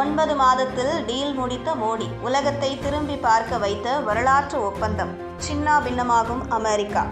ஒன்பது மாதத்தில் டீல் முடித்த மோடி உலகத்தை திரும்பி பார்க்க வைத்த வரலாற்று ஒப்பந்தம் சின்னா பின்னமாகும் அமெரிக்கா.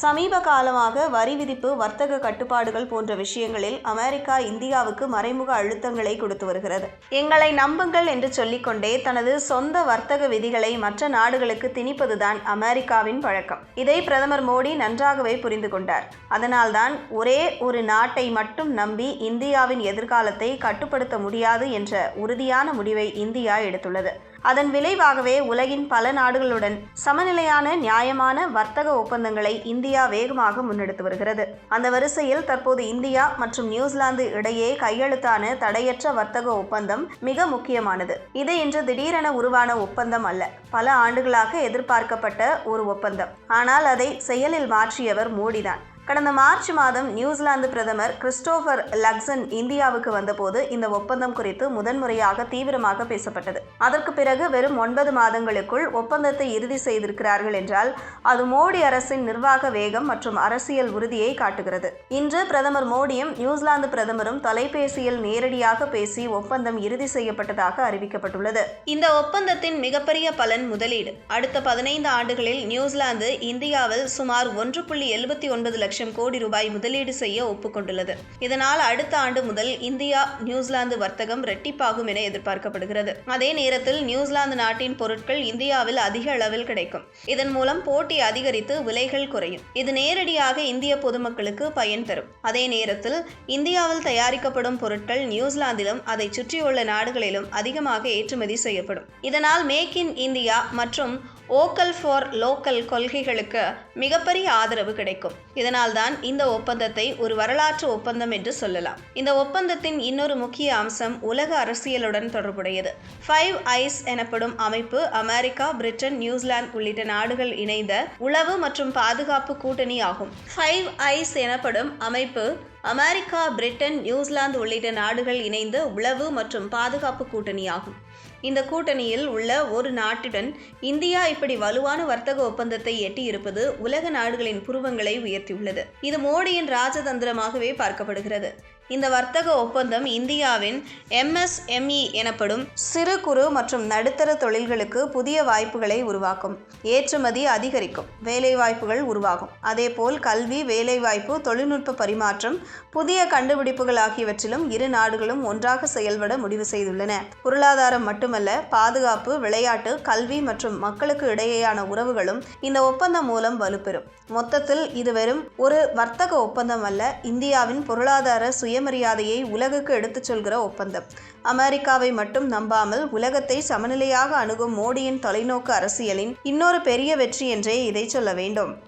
சமீப காலமாக வரி விதிப்பு வர்த்தக கட்டுப்பாடுகள் போன்ற விஷயங்களில் அமெரிக்கா இந்தியாவுக்கு மறைமுக அழுத்தங்களை கொடுத்து வருகிறது. எங்களை நம்புங்கள் என்று சொல்லிக்கொண்டே தனது சொந்த வர்த்தக விதிகளை மற்ற நாடுகளுக்கு திணிப்பதுதான் அமெரிக்காவின் பழக்கம். இதை பிரதமர் மோடி நன்றாகவே புரிந்து கொண்டார். அதனால்தான் ஒரே ஒரு நாட்டை மட்டும் நம்பி இந்தியாவின் எதிர்காலத்தை கட்டுப்படுத்த முடியாது என்ற உறுதியான முடிவை இந்தியா எடுத்துள்ளது. அதன் விளைவாகவே உலகின் பல நாடுகளுடன் சமநிலையான நியாயமான வர்த்தக ஒப்பந்தங்களை இந்தியா வேகமாக முன்னெடுத்து வருகிறது. அந்த வரிசையில் தற்போது இந்தியா மற்றும் நியூசிலாந்து இடையே கையெழுத்தான தடையற்ற வர்த்தக ஒப்பந்தம் மிக முக்கியமானது. இது இன்று திடீரென உருவான ஒப்பந்தம் அல்ல. பல ஆண்டுகளாக எதிர்பார்க்கப்பட்ட ஒரு ஒப்பந்தம். ஆனால் அதை செயலில் மாற்றியவர் மோடிதான். கடந்த மார்ச் மாதம் நியூசிலாந்து பிரதமர் கிறிஸ்டோபர் லக்சன் இந்தியாவுக்கு வந்தபோது இந்த ஒப்பந்தம் குறித்து முதன்முறையாக தீவிரமாக பேசப்பட்டது. அதற்கு பிறகு வெறும் ஒன்பது மாதங்களுக்குள் ஒப்பந்தத்தை இறுதி செய்திருக்கிறார்கள் என்றால் அது மோடி அரசின் நிர்வாக வேகம் மற்றும் அரசியல் உறுதியை காட்டுகிறது. இன்று பிரதமர் மோடியும் நியூசிலாந்து பிரதமரும் தொலைபேசியில் நேரடியாக பேசி ஒப்பந்தம் இறுதி செய்யப்பட்டதாக அறிவிக்கப்பட்டுள்ளது. இந்த ஒப்பந்தத்தின் மிகப்பெரிய பலன் முதலீடு. அடுத்த பதினைந்து ஆண்டுகளில் நியூசிலாந்து இந்தியாவில் சுமார் ஒன்று புள்ளி எழுபத்தி ஒன்பது லட்சம் கோடி ரூபாய் முதலீடு செய்ய ஒப்புக்கொண்டுள்ளது. இதனால் அடுத்த ஆண்டு முதல் இந்தியா நியூசிலாந்து வர்த்தகம் இரட்டிப்பாகும் என எதிர்பார்க்கப்படுகிறது. அதே நேரத்தில் நியூசிலாந்து நாட்டின் பொருட்கள் இந்தியாவில் அதிக அளவில் கிடைக்கும். இதன் மூலம் போட்டி அதிகரித்து விலைகள் குறையும். இது நேரடியாக இந்திய பொதுமக்களுக்கு பயன் தரும். அதே நேரத்தில் இந்தியாவில் தயாரிக்கப்படும் பொருட்கள் நியூசிலாந்திலும் அதை சுற்றியுள்ள நாடுகளிலும் அதிகமாக ஏற்றுமதி செய்யப்படும். இதனால் மேக் இன் இந்தியா மற்றும் ஓக்கல் ஃபார் லோக்கல் கொள்கைகளுக்கு மிகப்பெரிய ஆதரவு கிடைக்கும். இதனால்தான் இந்த ஒப்பந்தத்தை ஒரு வரலாற்று ஒப்பந்தம் என்று சொல்லலாம். இந்த ஒப்பந்தத்தின் இன்னொரு முக்கிய அம்சம் உலக அரசியலுடன் தொடர்புடையது. ஃபைவ் ஐஸ் எனப்படும் அமைப்பு அமெரிக்கா பிரிட்டன் நியூசிலாந்து உள்ளிட்ட நாடுகள் இணைந்த உளவு மற்றும் பாதுகாப்பு கூட்டணி ஆகும் ஃபைவ் ஐஸ் எனப்படும் அமைப்பு அமெரிக்கா பிரிட்டன் நியூசிலாந்து உள்ளிட்ட நாடுகள் இணைந்த உளவு மற்றும் பாதுகாப்பு கூட்டணியாகும். இந்த கூட்டணியில் உள்ள ஒரு நாட்டுடன் இந்தியா இப்படி வலுவான வர்த்தக ஒப்பந்தத்தை எட்டியிருப்பது உலக நாடுகளின் புருவங்களை உயர்த்தியுள்ளது. இது மோடியின் ராஜதந்திரமாகவே பார்க்கப்படுகிறது. இந்த வர்த்தக ஒப்பந்தம் இந்தியாவின் எம்எஸ்எம்இ எனப்படும் சிறு குறு மற்றும் நடுத்தர தொழில்களுக்கு புதிய வாய்ப்புகளை உருவாக்கும். ஏற்றுமதி அதிகரிக்கும். வேலைவாய்ப்புகள் உருவாகும். அதேபோல் கல்வி வேலைவாய்ப்பு தொழில்நுட்ப பரிமாற்றம் புதிய கண்டுபிடிப்புகள் ஆகியவற்றிலும் இரு நாடுகளும் ஒன்றாக செயல்பட முடிவு செய்துள்ளன. பொருளாதாரம் மட்டுமல்ல பாதுகாப்பு விளையாட்டு கல்வி மற்றும் மக்களுக்கு இடையேயான உறவுகளும் இந்த ஒப்பந்தம் மூலம் வலுப்பெறும். மொத்தத்தில் இது வெறும் ஒரு வர்த்தக ஒப்பந்தம் அல்ல இந்தியாவின் பொருளாதார சுயமரியாதையை உலகுக்கு எடுத்துச் சொல்கிற ஒப்பந்தம். அமெரிக்காவை மட்டும் நம்பாமல் உலகத்தை சமநிலையாக அணுகும் மோடியின் தொலைநோக்கு அரசியலின் இன்னொரு பெரிய வெற்றி என்றே இதை சொல்ல வேண்டும்.